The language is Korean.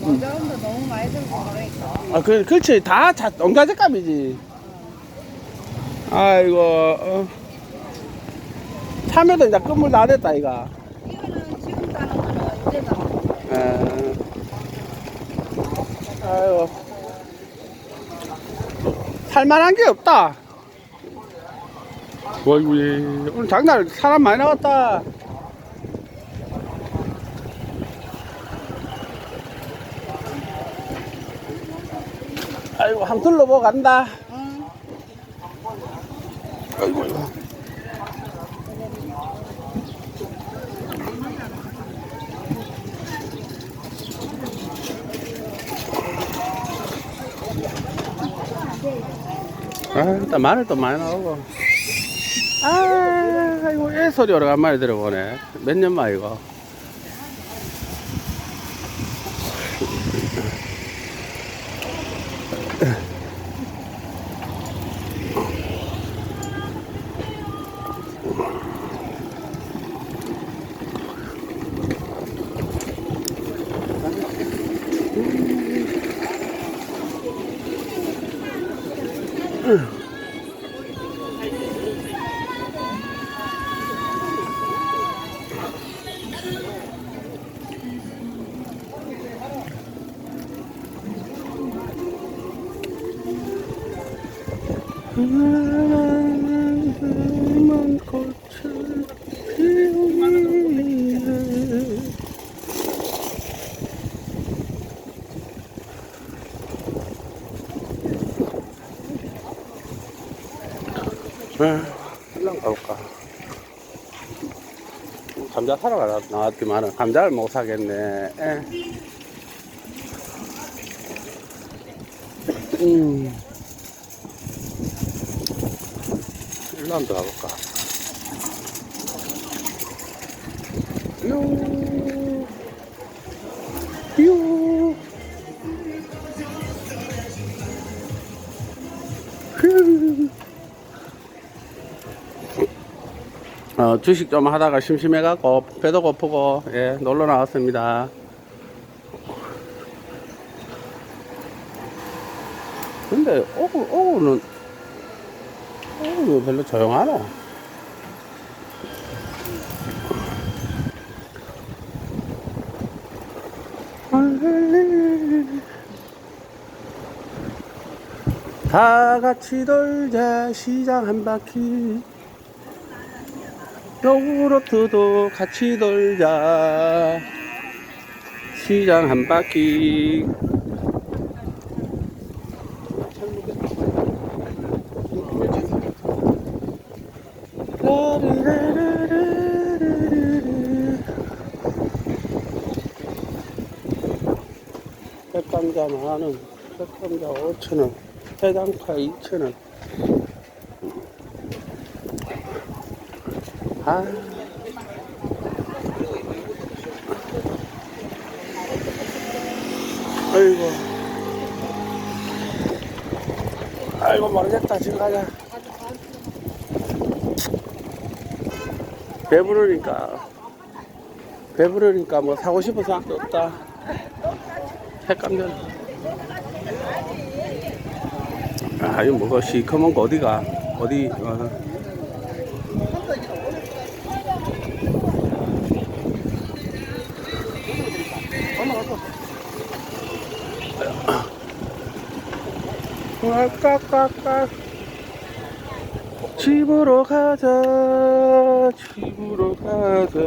모자원도 너무 많이 들고 그러니까. 아, 그, 그렇지. 다 자, 농자재값이지. 아이고, 어. 참외도 이제 끝물 다 됐다, 이가. 이거는 지금 따는 거는 이제 다 에. 아이고. 살만한 게 없다. 어이구, 예. 오늘 장날 사람 많이 나왔다. 아이고, 한번 둘러보고 간다. 응. 아이고. 아, 일단 마늘도 많이 나오고. 아, 이거 애 소리 오래간만에 들어보네. 몇 년 만에 이 거. 만 꽃을 피우네. 아, 일랑 가볼까? 감자 사러 가라 나왔지만은 감자를 못 사겠네. 에. 음. 일로 한번 가볼까? 요. 요. 흐. 어, 주식 좀 하다가 심심해갖고 배도 고프고 예, 놀러 나왔습니다. 근데 오구 오구는 오구는 별로 조용하노. 다 같이 돌자 시장 한 바퀴 요구르트도 같이 돌자 시장 한 바퀴 백감자 만원 백감자 오천원 해당파 이천원 아. 아이고. 아이고, 모르겠다. 지금 가자. 배부르니까. 배부르니까 뭐 사고 싶은 사람도 없다. 색감전. 아, 이거 뭐가 시커먼 거 어디가? 어디, 어. 깍깍깍 집으로 가자. 집으로 가자